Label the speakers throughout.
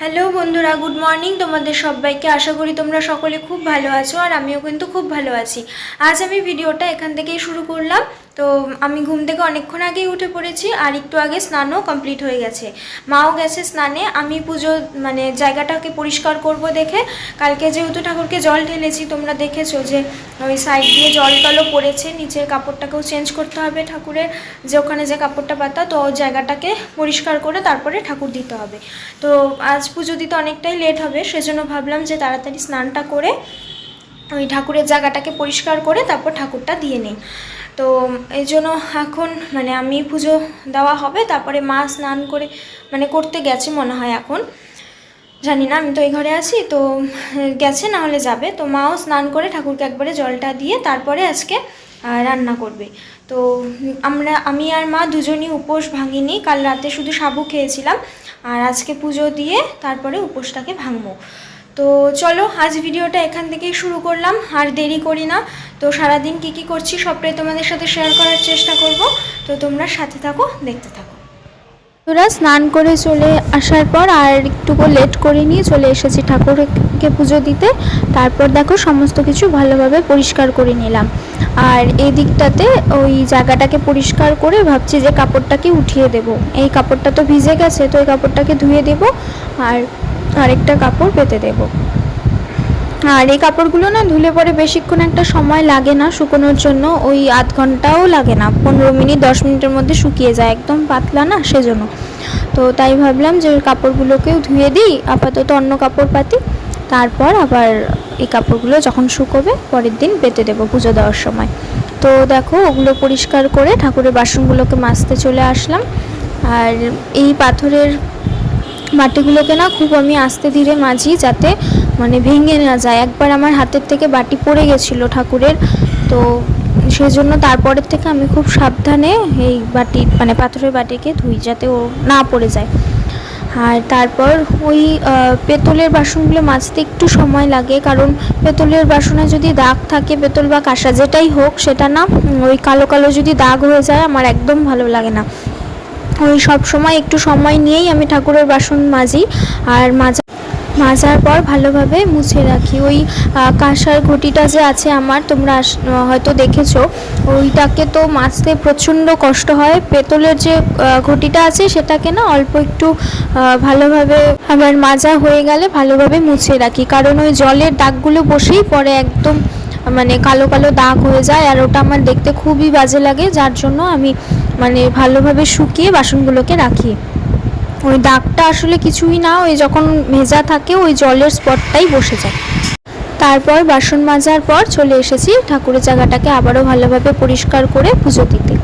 Speaker 1: Hello বন্ধুরা, good morning তোমাদের সবাইকে। আশা করি তোমরা সকলে খুব ভালো আছো আর আমিও কিন্তু খুব ভালো আছি। আজ আমি ভিডিওটা এখান থেকেই শুরু করলাম। তো আমি ঘুম থেকে অনেকক্ষণ আগেই উঠে পড়েছি আর একটু আগে স্নানও কমপ্লিট হয়ে গেছে। মাও গেছে স্নানে, আমি পুজো মানে জায়গাটাকে পরিষ্কার করব দেখে। কালকে যেহেতু ঠাকুরকে জল ঢেলেছি, তোমরা দেখেছ যে ওই সাইড দিয়ে জল টলও পড়েছে, নিচের কাপড়টাকেও চেঞ্জ করতে হবে ঠাকুরের। যে ওখানে যে কাপড়টা পাতা, তো জায়গাটাকে পরিষ্কার করে তারপরে ঠাকুর দিতে হবে। তো আজ পুজো দিতে অনেকটাই লেট হবে, সেজন্য ভাবলাম যে তাড়াতাড়ি স্নানটা করে ওই ঠাকুরের জায়গাটাকে পরিষ্কার করে তারপর ঠাকুরটা দিয়ে নিই। তো এই জন্য এখন মানে আমি পুজো দেওয়া হবে, তারপরে মা স্নান করে মানে করতে গেছে মনে হয় এখন। জানি না, আমি তো এই ঘরে আছি, তো গেছে না হলে যাবে। তো মাও স্নান করে ঠাকুরকে একবারে জলটা দিয়ে তারপরে আজকে রান্না করবে। তো আমরা, আমি আর মা দুজনই উপোস ভাঙিনি, কাল রাতে শুধু সাবু খেয়েছিলাম। আর আজকে পুজো দিয়ে তারপরে উপোসটাকে ভাঙবো। তো চলো, আজ ভিডিওটা এখান থেকেই শুরু করলাম। আর দেরি করি না। তো সারাদিন কি কি করছি সবটাই তোমাদের সাথে শেয়ার করার চেষ্টা করব। তো তোমরা সাথে থাকো, দেখতে থাকো।
Speaker 2: তোরা স্নান করে চলে আসার পর আর একটুকু লেট করে নিয়ে চলে এসেছি ঠাকুরকে পুজো দিতে। তারপর দেখো সমস্ত কিছু ভালোভাবে পরিষ্কার করে নিলাম। আর এই দিকটাতে ওই জায়গাটাকে পরিষ্কার করে ভাবছি যে কাপড়টাকে উঠিয়ে দেব। এই কাপড়টা তো ভিজে গেছে, তো এই কাপড়টাকে ধুয়ে দেব আর আরেকটা কাপড় পেতে দেব। আর এই কাপড়গুলো না ধুলে পরে বেশিক্ষণ একটা সময় লাগে না শুকোনোর জন্য। ওই আধ ঘন্টাও লাগে না, পনেরো মিনিট, দশ মিনিটের মধ্যে শুকিয়ে যায়, একদম পাতলা না সেজন্য। তো তাই ভাবলাম যে ওই কাপড়গুলোকেও ধুয়ে দিই, আপাতত অন্য কাপড় পাতি তারপর আবার এই কাপড়গুলো যখন শুকোবে পরের দিন পেতে দেবো পুজো দেওয়ার সময়। তো দেখো, ওগুলো পরিষ্কার করে ঠাকুরের বাসনগুলোকে মাজতে চলে আসলাম। আর এই পাথরের মাটিগুলোকে না খুব আমি আস্তে ধীরে মাজি যাতে মানে ভেঙে না যায়। একবার আমার হাতের থেকে বাটি পড়ে গেছিল ঠাকুরের, তো সেজন্য তারপরের থেকে আমি খুব সাবধানে এই বাটি মানে পাথরের বাটিকে ধুই যাতে ও না পড়ে যায়। আর তারপর ওই পেতলের বাসনগুলো মাজতে একটু সময় লাগে, কারণ পেতলের বাসনে যদি দাগ থাকে, পেতল বা কাঁসা যেটাই হোক, সেটা না, ওই কালো কালো যদি দাগ হয়ে যায়, আমার একদম ভালো লাগে না। ওই সব সময় একটু সময় নিয়েই আমি ঠাকুরের বাসন মাজি, আর মাজা মাজার পর ভালোভাবে মুছে রাখি। ওই কাঁসার ঘটিটা যে আছে আমার, তোমরা হয়তো দেখেছ, ওইটাকে তো মাজতে প্রচণ্ড কষ্ট হয়। পেতলের যে ঘটিটা আছে সেটাকে না অল্প একটু ভালোভাবে আবার মাজা হয়ে গেলে ভালোভাবে মুছে রাখি। কারণ ওই জলের দাগগুলো বসেই পরে একদম মানে কালো কালো দাগ হয়ে যায় আর ওটা আমার দেখতে খুবই বাজে লাগে। যার জন্য আমি মানে ভালোভাবে শুকিয়ে বাসনগুলোকে রাখি। ওই দাগটা আসলে কিছুই না, ওই যখন ভেজা থাকে ওই জলের স্পটটাই বসে যায়। তারপর বাসন মাজার পর চলে এসেছি ঠাকুরের জায়গাটাকে আবারও ভালোভাবে পরিষ্কার করে পুজো দিতে।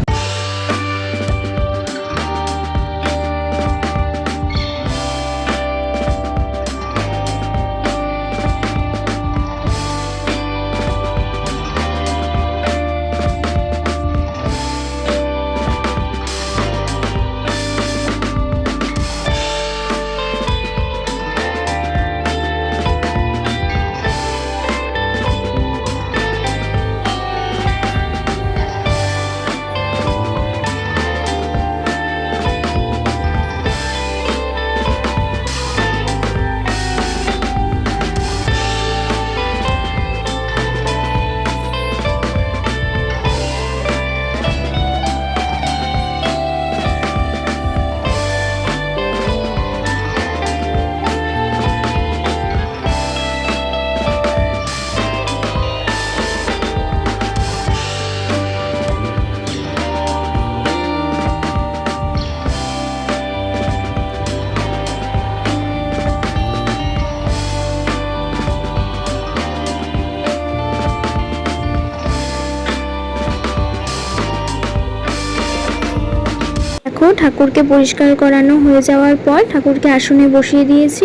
Speaker 2: ঠাকুরকে পরিষ্কার করানো হয়ে যাওয়ার পর ঠাকুরকে আসনে বসিয়ে দিয়েছি।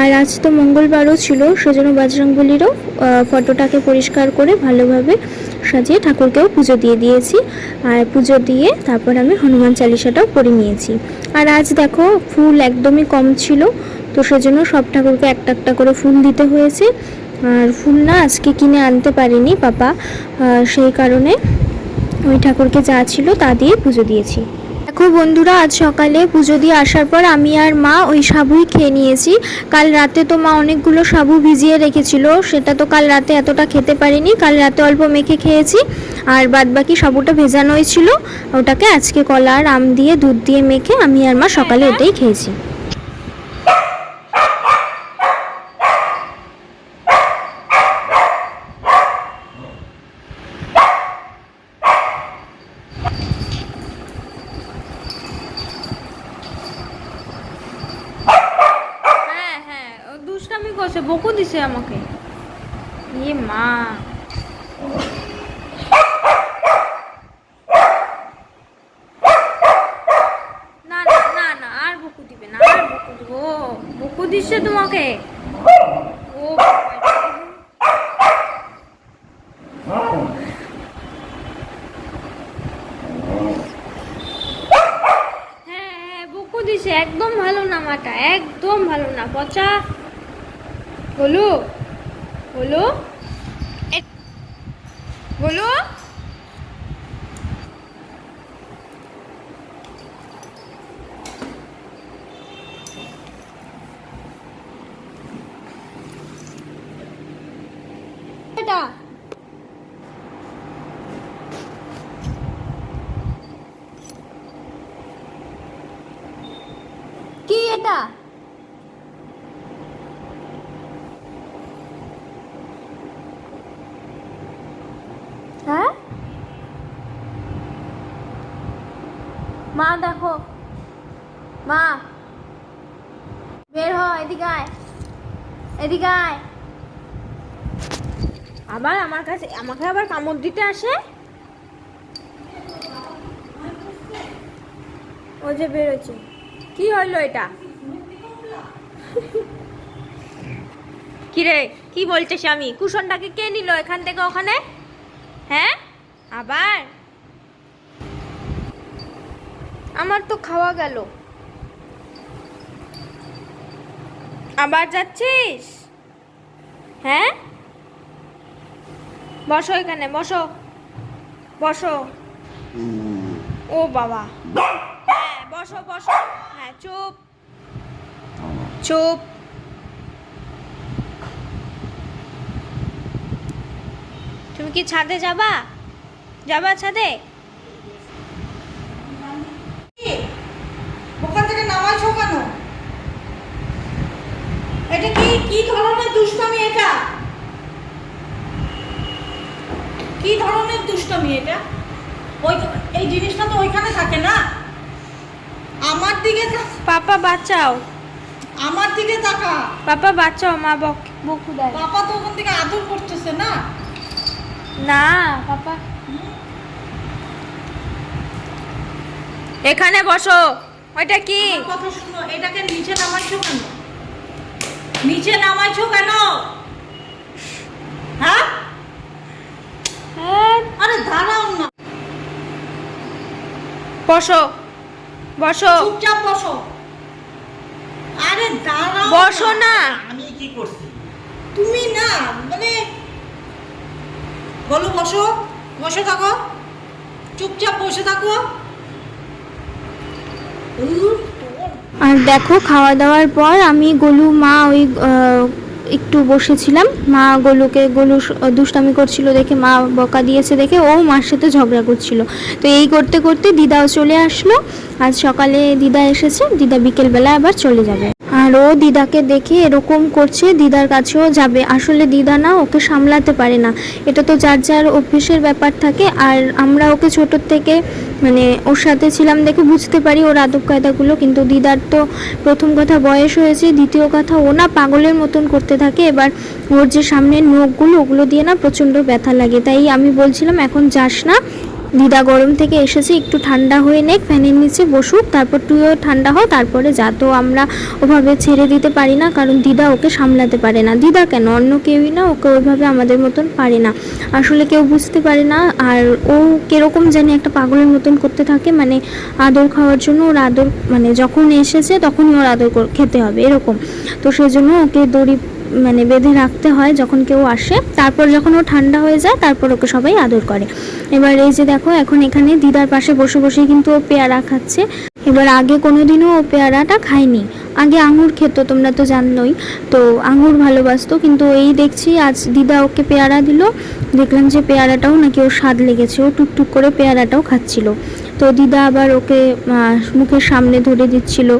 Speaker 2: আর আজ তো মঙ্গলবারও ছিল সেজন্য বজরংবলিরও ফটোটাকে পরিষ্কার করে ভালোভাবে সাজিয়ে ঠাকুরকেও পুজো দিয়ে দিয়েছি। আর পুজো দিয়ে তারপর আমি হনুমান চালিসাটাও পড়ে নিয়েছি। আর আজ দেখো ফুল একদমই কম ছিল তো সেজন্য সব ঠাকুরকে একটা একটা করে ফুল দিতে হয়েছে। আর ফুল না আজকে কিনে আনতে পারিনি আহ, সেই কারণে ওই ঠাকুরকে যা ছিল তা দিয়ে পুজো দিয়েছি। দেখো বন্ধুরা, আজ সকালে পুজো দিয়ে আসার পর আমি আর মা ওই সাবুই খেয়ে নিয়েছি। কাল রাতে তো মা অনেকগুলো সাবু ভিজিয়ে রেখেছিল, সেটা তো কাল রাতে এতটা খেতে পারিনি। কাল রাতে অল্প মেখে খেয়েছি, আর বাদ বাকি সাবুটা ভেজানোই ছিল। ওটাকে আজকে কলা আর আম দিয়ে, দুধ দিয়ে মেখে আমি আর মা সকালে ওটাই খেয়েছি
Speaker 1: হ্যাঁ হ্যাঁ ও দুষ্টামি করছে বকু আমাকে। ইয়ে মা। না তোমাকে? হ্যাঁ হ্যাঁ বকু দিছে। একদম ভালো না মাটা, একদম ভালো না। পচা বলো বলো। বলো। এটা। কি এটা হ্যাঁ দেখো। মা, বের হ, এদিকে আয়। এদিকে আয়। আবার আমার কাছে আমাকে আবার কামড় দিতে আসে? ও যে বেরোচ্ছে। কি হইল এটা? কিরে, কি বলছে স্বামী কুশনটাকে কে নিল এখান থেকে ওখানে? হ্যাঁ? আবার? আমার তো খাওয়া গেল। আবার যাচ্ছিস? হ্যাঁ? বসো এখানে, বসো। বসো। ও বাবা। হ্যাঁ বসো বসো। হ্যাঁ চুপ। চুপ। তুমি কি ছাদে যাবা? যাবা ছাদে?
Speaker 3: থেকে কেন এটা কি কি ধরনের দুষ্টামি এটা? কি ধরনের দুষ্টামি এটা? ওই এই জিনিসটা তো ওইখানে থাকে না? আমার দিকে
Speaker 1: পাপা বাঁচাও।
Speaker 3: আমার দিকে তাকা।
Speaker 1: পাপা বাঁচাও মা বক দেয়
Speaker 3: বাবা তো ওখান থেকে আদর করতেছে না?
Speaker 1: না পাপা। এখানে বসো। ওইটা কি?
Speaker 3: কথা শুনো এটাকে নিচে নামাইছো কেন? নিচে নামাইছো কেন? হ্যাঁ?
Speaker 1: হ্যাঁ।
Speaker 3: আরে দাঁড়াও না।
Speaker 1: বসো। বসো।
Speaker 3: চুপচাপ বসো। আরে দাঁড়াও
Speaker 1: বসো না।
Speaker 4: আমি কি করছি?
Speaker 3: তুমি না মানে বলো বসো। বসে থাকো। চুপচাপ বসে থাকো।
Speaker 2: আর দেখো, খাওয়া দাওয়ার পর আমি গলু, মা ওই একটু বসেছিলাম। মা গোলুকে, গোলু দুষ্টামি করছিল দেখে, মা বকা দিয়েছে দেখে, ও মার সাথে ঝগড়া করছিল। তো এই করতে করতে দিদাও চলে আসলো। আজ সকালে দিদা এসেছে, দিদা বিকেলবেলা আবার চলে যাবে। আর ও দিদাকে দেখে এরকম করছে, দিদার কাছেও যাবে। আসলে দিদা না, ওকে সামলাতে পারে না। এটা তো যার যার অভ্যেসের ব্যাপার থাকে, আর আমরা ওকে ছোটোর থেকে মানে ওর সাথে ছিলাম দেখে বুঝতে পারি ওর আদব কায়দাগুলো, কিন্তু দিদার তো প্রথম কথা বয়স হয়েছে, দ্বিতীয় কথা ও না পাগলের মতন করতে থাকে। এবার ওর যে সামনের নখগুলো, ওগুলো দিয়ে না প্রচণ্ড ব্যথা লাগে। তাই আমি বলছিলাম, এখন যাস না দিদা গরম থেকে এসেছে, একটু ঠান্ডা হয়ে নেক, ফ্যানের নিচে বসুক, তারপর তুইও ঠান্ডা হ, তারপরে যা। তো আমরা ওভাবে ছেড়ে দিতে পারি না, কারণ দিদা ওকে সামলাতে পারে না। দিদা কেন? অন্য কেউই না, ওকে ওইভাবে আমাদের মতন পারে না। আসলে কেউ বুঝতে পারে না, আর ও কীরকম জানি একটা পাগলের মতন করতে থাকে মানে আদর খাওয়ার জন্য ওর আদর মানে যখন এসেছে, তখনই ওর আদর খেতে হবে, এরকম। তো সেজন্য ওকে দড়ি মানে বেঁধে রাখতে হয় যখন কেউ আসে। তারপর যখন ও ঠান্ডা হয়ে যায়, তারপর ওকে সবাই আদর করে। এবার এই যে দেখো, এখন এখানে দিদার পাশে বসে বসে কিন্তু ও পেয়ারা খাচ্ছে। এবার আগে কোনোদিনও ও পেয়ারাটা খায়নি। আগে আঙুর খেত, তোমরা তো জানোই তো আঙুর ভালোবাসতো, কিন্তু এই দেখছি আজ দিদা ওকে পেয়ারা দিল। দেখলাম যে পেয়ারাটাও নাকি ওর স্বাদ লেগেছে, ও টুকটুক করে পেয়ারাটাও খাচ্ছিল। তো দিদা আবার ওকে মুখের সামনে ধরে দিচ্ছিল।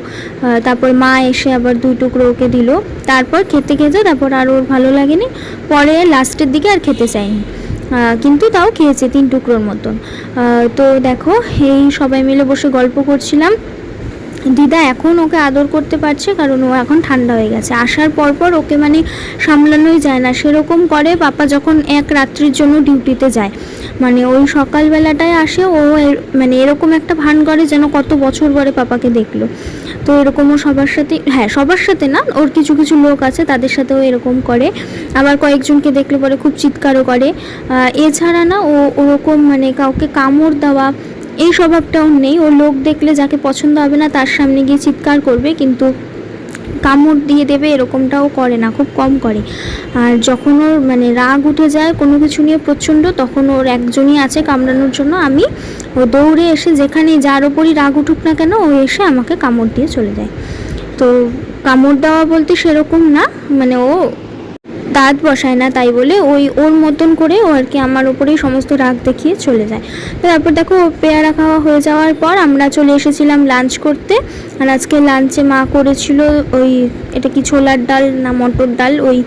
Speaker 2: তারপর মা এসে আবার দুই টুকরো ওকে দিল। তারপর খেতে খেতে, তারপর আর ওর ভালো লাগেনি। পরে লাস্টের দিকে আর খেতে চায়নি। কিন্তু তাও খেয়েছে তিন টুকরোর মতন। তো দেখো এই সবাই মিলে বসে গল্প করছিলাম। দিদা এখন ওকে আদর করতে পারছে, কারণ ও এখন ঠান্ডা হয়ে গেছে। আসার পর পর ওকে মানে সামলানোই যায় না। সেরকম করে পাপা যখন এক রাত্রির জন্য ডিউটিতে যায় মানে ওই সকালবেলাটায় আসে, ও মানে এরকম একটা ভান করে যেন কত বছর পরে পাপাকে দেখল। তো এরকমও সবার সাথে হ্যাঁ সবার সাথে না, ওর কিছু কিছু লোক আছে, তাদের সাথেও এরকম করে। আবার কয়েকজনকে দেখলে পরে খুব চিৎকারও করে। এছাড়া না, ও ওরকম মানে কাউকে কামড় দেওয়া এই স্বভাবটাও নেই। ও লোক দেখলে যাকে পছন্দ হবে না, তার সামনে গিয়ে চিৎকার করবে, কিন্তু কামড় দিয়ে দেবে এরকমটাও করে না, খুব কম করে। আর যখন ওর মানে রাগ উঠে যায় কোনো কিছু নিয়ে প্রচণ্ড, তখন ওর একজনই আছে কামড়ানোর জন্য। আমি ও দৌড়ে এসে যেখানে যার ওপরই রাগ উঠুক না কেন, ও এসে আমাকে কামড় দিয়ে চলে যায়। তো কামড় দেওয়া বলতে সেরকম না মানে ও দাঁত বসায় না তাই বলে ওই ওর মতন করে ও আর কি আমার ওপরেই সমস্ত রাগ দেখিয়ে চলে যায়। তো তারপর দেখো পেয়ারা খাওয়া হয়ে যাওয়ার পর আমরা চলে এসেছিলাম লাঞ্চ করতে। আর আজকে লাঞ্চে মা করেছিল ওই এটা কি ছোলার ডাল না মটর ডাল, ওই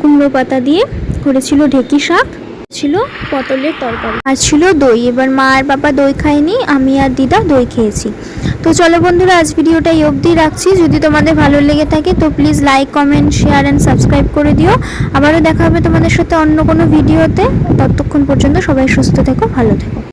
Speaker 2: কুমড়ো পাতা দিয়ে করেছিল ঢেকি শাক। ছিল পটলের তরকারি। আর ছিল দই। এবার মা আর বাবা দই খায়নি, আমি আর দিদা দই খেয়েছি। তো চলো বন্ধুরা, আজ ভিডিওটা এই অবধি রাখছি। যদি তোমাদের ভালো লেগে থাকে, তো please like comment share and subscribe করে দিও। আবারও দেখা হবে তোমাদের সাথে অন্য কোনো ভিডিওতে। ততক্ষণ পর্যন্ত সবাই সুস্থ থেকো, ভালো থেকো।